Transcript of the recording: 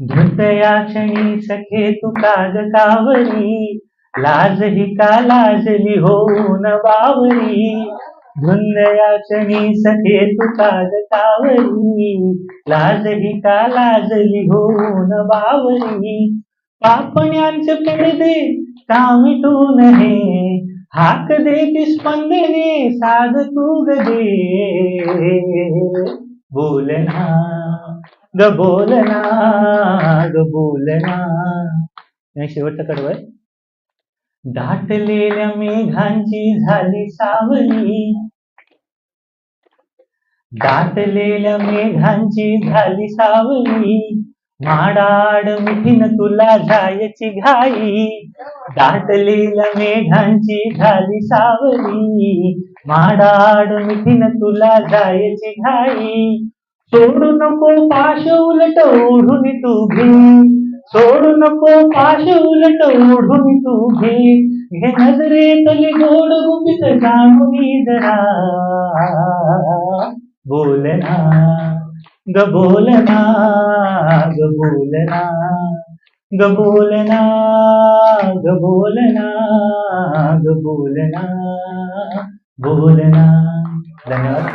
धुतया क्षणी सखे तू कागदावरी लाज ही का लाजली होऊन बावरी धुंदया क्षणी सखे तू कागदावरी लाज ही का लाजली होऊन बावरी पापण्यांचे पडदे का मिटून हे हाक दे की स्पंदने साध तू गे दे बोलना ग बोलना ग आणि शेवटचा आहे दाटलेल्या मेघांची झाली सावली. दाटलेल्या मेघांची झाली सावली. माडाड मिठीन तुला जायची घाई. दाटलेल्या मेघांची झाली सावली. माडाड मिठीन तुला जायची घाई. सोडू नको पाश उलट ओढून तू घे सोडू नको पाश उलट ओढून तू घे हे नजरेतले गोड गुपित जाणवी जरा. बोलना ग बोलना ग बोलना ग बोलना ग बोलना ग बोलना बोलना धन्यवाद.